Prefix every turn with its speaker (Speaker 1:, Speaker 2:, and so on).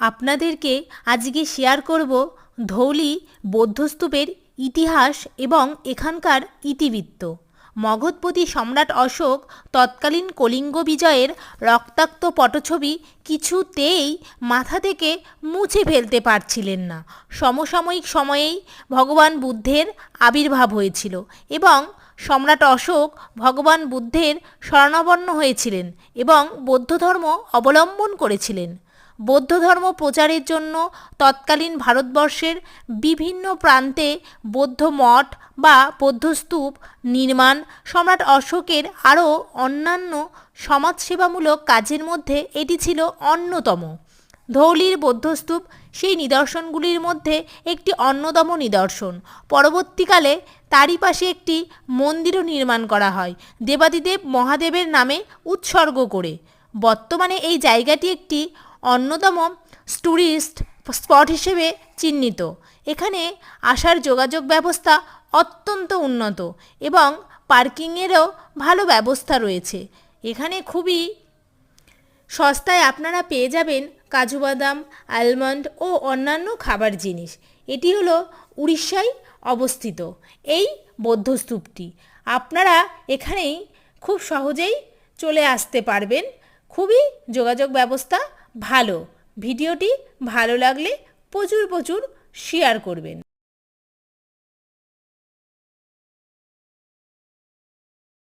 Speaker 1: আপনাদেরকে আজকে শেয়ার করব ধৌলি, বৌদ্ধস্তূপের ইতিহাস এবং এখানকার ইতিবৃত্ত। মগধপতি সম্রাট অশোক তৎকালীন কলিঙ্গ বিজয়ের রক্তাক্ত পটছবি কিছুতেই মাথা থেকে মুছে ফেলতে পারছিলেন না। সমসাময়িক সময়েই ভগবান বুদ্ধের আবির্ভাব হয়েছিল এবং সম্রাট অশোক ভগবান বুদ্ধের শরণাপন্ন হয়েছিলেন এবং বৌদ্ধ ধর্ম অবলম্বন করেছিলেন। বৌদ্ধ ধর্ম প্রচারের জন্য তৎকালীন ভারতবর্ষের বিভিন্ন প্রান্তে বৌদ্ধ মঠ বা বৌদ্ধস্তূপ নির্মাণ, সম্রাট অশোকের আরও অন্যান্য সমাজসেবামূলক কাজের মধ্যে এটি ছিল অন্যতম। ধৌলির বৌদ্ধস্তূপ সেই নিদর্শনগুলির মধ্যে একটি অন্যতম নিদর্শন। পরবর্তীকালে তারই পাশে একটি মন্দিরও নির্মাণ করা হয়, দেবাদিদেব মহাদেবের নামে উৎসর্গ করে। বর্তমানে এই জায়গাটি একটি অন্যতম ট্যুরিস্ট স্পট হিসেবে চিহ্নিত। এখানে আসার যোগাযোগ ব্যবস্থা অত্যন্ত উন্নত এবং পার্কিংয়েরও ভালো ব্যবস্থা রয়েছে। এখানে খুবই সস্তায় আপনারা পেয়ে যাবেন কাজু বাদাম আলমন্ড ও অন্যান্য খাবার জিনিস। এটি হলো উড়িষ্যায় অবস্থিত এই বৌদ্ধস্তূপটি আপনারা এখানেই খুব সহজেই চলে আসতে পারবেন। খুবই যোগাযোগ ব্যবস্থা ভালো। ভিডিওটি ভালো লাগলে প্রচুর প্রচুর শেয়ার করবেন।